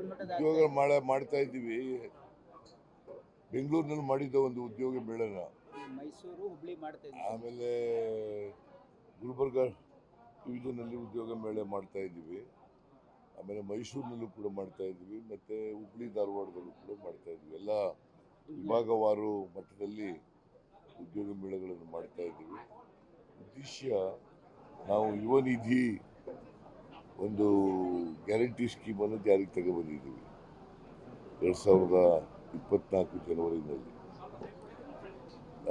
ಉದ್ಯೋಗ ಮಾಡ ಮಾಡ್ತಾ ಇದ್ದೀವಿ. ಬೆಂಗಳೂರಿನಲ್ಲಿ ಮಾಡಿದ್ದ ಒಂದು ಉದ್ಯೋಗ ಮೇಳನ. ಮೈಸೂರು ಹುಬ್ಳಿ ಮಾಡ್ತಾ ಇದ್ದೀವಿ. ಆಮೇಲೆ ಗುಲ್ಬರ್ಗ ಡಿವಿಷನಲ್ಲಿ ಉದ್ಯೋಗ ಮೇಳ ಮಾಡ್ತಾ ಇದ್ದೀವಿ. ಆಮೇಲೆ ಮೈಸೂರಿನಲ್ಲೂ ಕೂಡ ಮಾಡ್ತಾ ಇದ್ದೀವಿ. ಮತ್ತು ಹುಬ್ಳಿ ಧಾರವಾಡದಲ್ಲೂ ಕೂಡ ಮಾಡ್ತಾ ಇದ್ದೀವಿ. ಎಲ್ಲ ವಿಭಾಗವಾರು ಮಟ್ಟದಲ್ಲಿ ಉದ್ಯೋಗ ಮೇಳಗಳನ್ನು ಮಾಡ್ತಾ ಇದ್ದೀವಿ. ಉದ್ದೇಶ ನಾವು ಯುವ ನಿಧಿ ಒಂದು ಗ್ಯಾರಂಟಿ ಸ್ಕೀಮನ್ನು ಜಾರಿಗೆ ತಗೊಬಂದಿದ್ದೀವಿ. ಎರಡು ಸಾವಿರದ ಇಪ್ಪತ್ನಾಲ್ಕು ಜನವರಿನಲ್ಲಿ.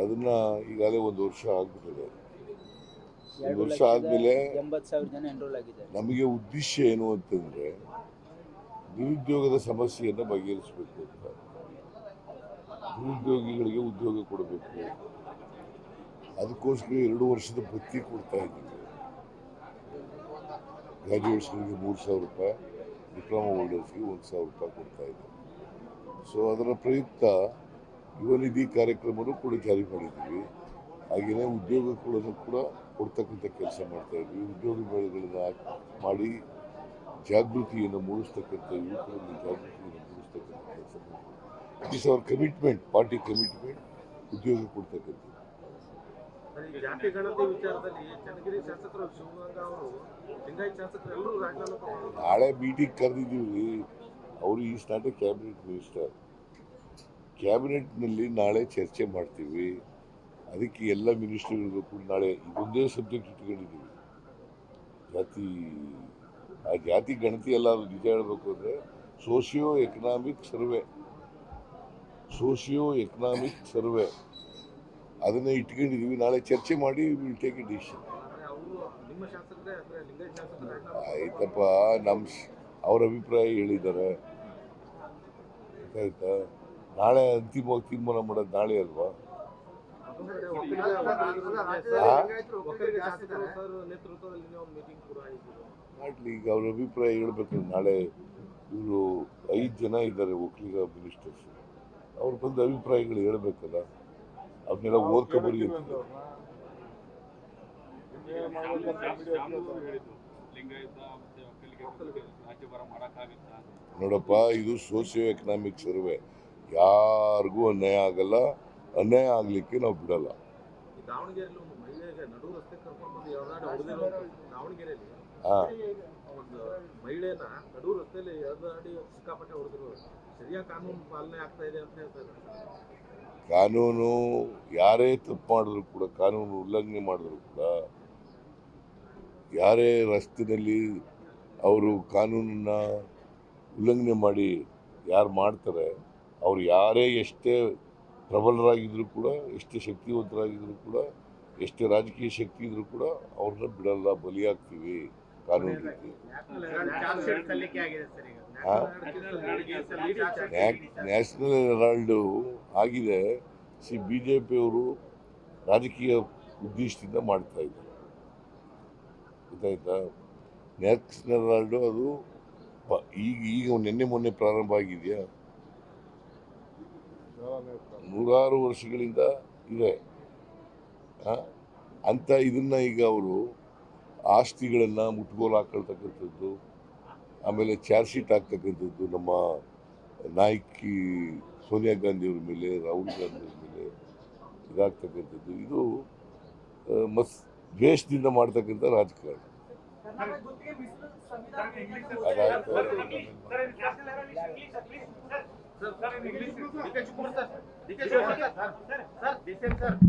ಅದನ್ನ ಈಗಾಗಲೇ ಒಂದು ವರ್ಷ ಆಗ್ಬಿಟ್ಟಿದೆ. ಒಂದು ವರ್ಷ ಆದಮೇಲೆ ನಮಗೆ ಉದ್ದೇಶ ಏನು ಅಂತಂದ್ರೆ ನಿರುದ್ಯೋಗದ ಸಮಸ್ಯೆಯನ್ನು ಬಗೆಹರಿಸಬೇಕು ಅಂತ. ನಿರುದ್ಯೋಗಿಗಳಿಗೆ ಉದ್ಯೋಗ ಕೊಡಬೇಕು. ಅದಕ್ಕೋಸ್ಕರ ಎರಡು ವರ್ಷದ ಭತ್ತಿ ಕೊಡ್ತಾ ಇದ್ದೀವಿ. ಗ್ರಾಜುಯೇಟ್ಸ್ಗಳಿಗೆ ಮೂರು ಸಾವಿರ ರೂಪಾಯಿ ಡಿಪ್ಲೊಮಾ ಹೋಲ್ಡರ್ಸ್ಗೆ ಒಂದು ಸಾವಿರ ರೂಪಾಯಿ ಕೊಡ್ತಾ ಇದ್ದೀವಿ ಸೊ ಅದರ ಪ್ರಯುಕ್ತ ಯುವ ನಿಧಿ ಕಾರ್ಯಕ್ರಮನೂ ಕೂಡ ಜಾರಿ ಮಾಡಿದ್ದೀವಿ. ಹಾಗೆಯೇ ಉದ್ಯೋಗ ಕೂಡ ಕೂಡ ಕೊಡ್ತಕ್ಕಂಥ ಕೆಲಸ ಮಾಡ್ತಾ ಇದ್ವಿ ಉದ್ಯೋಗ ಮೇಳಗಳನ್ನ ಮಾಡಿ ಜಾಗೃತಿಯನ್ನು ಮೂಡಿಸ್ತಕ್ಕಂಥ ಯುವಕರಲ್ಲಿ ಜಾಗೃತಿಯನ್ನು ಮೂಡಿಸ್ತಕ್ಕಂಥ ಕೆಲಸ ಮಾಡ್ತೀವಿ. Is our commitment party commitment ಉದ್ಯೋಗ ಕೊಡ್ತಕ್ಕಂಥದ್ದು. ಜಾತಿ ಗಣತಿ ವಿಚಾರದಲ್ಲಿ ಚನ್ನಗಿರಿ ಶಾಸಕರು ಶಿವಗಂಗ ಅವರು, ಲಿಂಗಾಯತ್ ಶಾಸಕರು ಎಲ್ಲರೂ ರಾಜೀನಾಮೆ. ನಾಳೆ ಮೀಟಿಂಗ್ ಕರೆದಿದ್ದೀವಿ. ಅವರು is not a cabinet minister ಕ್ಯಾಬಿನೆಟ್ನಲ್ಲಿ ನಾಳೆ ಚರ್ಚೆ ಮಾಡ್ತೀವಿ. ಅದಕ್ಕೆ ಎಲ್ಲ ಮಿನಿಸ್ಟ್ರಿಗಳಿಗೂ ಕೂಡ ನಾಳೆ ಇದೊಂದೇ ಸಬ್ಜೆಕ್ಟ್ ಇಟ್ಕೊಂಡಿದ್ದೀವಿ. ಜಾತಿ, ಆ ಜಾತಿ ಗಣತಿ ಎಲ್ಲ ಅದು ನಿಜ ಹೇಳಬೇಕು ಅಂದರೆ socio economic survey socio economic survey ಅದನ್ನೇ ಇಟ್ಕೊಂಡಿದೀವಿ. ನಾಳೆ ಚರ್ಚೆ ಮಾಡಿ ವಿಲ್ ಟೇಕ್ ಎ ಡಿಸಿಷನ್ ಆಯ್ತಪ್ಪ ನಮ್ಮ ಅವ್ರ ಅಭಿಪ್ರಾಯ ಹೇಳಿದ್ದಾರೆ. ಆಯ್ತಾ ನಾಳೆ ಅಂತಿಮವಾಗಿ ತೀರ್ಮಾನ ಮಾಡೋದು ನಾಳೆ ಅಲ್ವಾ? ಮಾಡಲಿ ಈಗ ಅವ್ರ ಅಭಿಪ್ರಾಯ ಹೇಳ್ಬೇಕಂದ್ರೆ ನಾಳೆ ಇವರು ಐದು ಜನ ಇದ್ದಾರೆ ಒಕ್ಕಲಿಗ ಮಿನಿಸ್ಟರ್ಸ್ ಅವ್ರು ಬಂದು ಅಭಿಪ್ರಾಯಗಳು ಹೇಳ್ಬೇಕಲ್ಲ. ಒಕ್ಕಲಿಗ ರಾಜ್ಯಭಾರ ಮಾಡಕ್ಕಾಗತ್ತಾ ನೋಡಪ್ಪ ಇದು ಸೋಷಿಯೋ ಎಕನಾಮಿಕ್ ಸರ್ವೆ ಯಾರಿಗೂ ಅನ್ಯಾಯ ಆಗಲ್ಲ. ಅನ್ಯಾಯ ಆಗಲಿಕ್ಕೆ ನಾವು ಬಿಡಲ್ಲ. ಕಾನೂನು ಪಾಲನೆ ಆಗ್ತಾ ಅಂತ ಹೇಳ್ತಾರೆ ಕಾನೂನು ಯಾರೇ ತಪ್ಪು ಮಾಡಿದ್ರು ಕೂಡ ಕಾನೂನು ಉಲ್ಲಂಘನೆ ಮಾಡಿದ್ರು ಕೂಡ ಯಾರೇ ರಸ್ತೆಯಲ್ಲಿ ಅವರು ಕಾನೂನನ್ನ ಉಲ್ಲಂಘನೆ ಮಾಡಿ ಯಾರು ಮಾಡ್ತಾರೆ ಅವ್ರು ಯಾರೇ ಎಷ್ಟೇ ಪ್ರಬಲರಾಗಿದ್ದರೂ ಕೂಡ ಎಷ್ಟೇ ಶಕ್ತಿವಂತರಾಗಿದ್ದರೂ ಕೂಡ ಎಷ್ಟೇ ರಾಜಕೀಯ ಶಕ್ತಿ ಇದ್ರೂ ಕೂಡ ಅವ್ರನ್ನ ಬಿಡಲ್ಲ ಬಲಿಯಾಗ್ತೀವಿ ಕಾನೂನು ರೀತಿ. ನ್ಯಾಷನಲ್ ಹೆರಾಲ್ಡು ಆಗಿದೆ ಸಿ ಬಿ ಜೆ ಪಿಯವರು ರಾಜಕೀಯ ಉದ್ದೇಶದಿಂದ ಮಾಡ್ತಾ ಇದ್ದಾರೆ. ಗೊತ್ತಾಯ್ತಾ? ನ್ಯಾಷನಲ್ ಹೆರಾಲ್ಡು ಅದು ಈಗ ಈಗ ನಿನ್ನೆ ಮೊನ್ನೆ ಪ್ರಾರಂಭ ಆಗಿದೆಯಾ? ನೂರಾರು ವರ್ಷಗಳಿಂದ ಇದೆ? ಅಂತ ಇದನ್ನ ಈಗ ಅವರು ಆಸ್ತಿಗಳನ್ನು ಮುಟ್ಗೋಲು ಹಾಕೊಳ್ತಕ್ಕಂಥದ್ದು ಆಮೇಲೆ ಚಾರ್ಜ್ ಶೀಟ್ ಹಾಕ್ತಕ್ಕಂಥದ್ದು ನಮ್ಮ ನಾಯಕಿ ಸೋನಿಯಾ ಗಾಂಧಿಯವ್ರ ಮೇಲೆ ರಾಹುಲ್ ಗಾಂಧಿಯವ್ರ ಮೇಲೆ ಇದಾಗ್ತಕ್ಕಂಥದ್ದು. ಇದು ಮಸ್ ದ್ವೇಷದಿಂದ ಮಾಡ್ತಕ್ಕಂಥ ರಾಜಕಾರಣ. सर सर इंग्लिश देखिए चुप सर देखिए चुप सर सर सर देखिए सर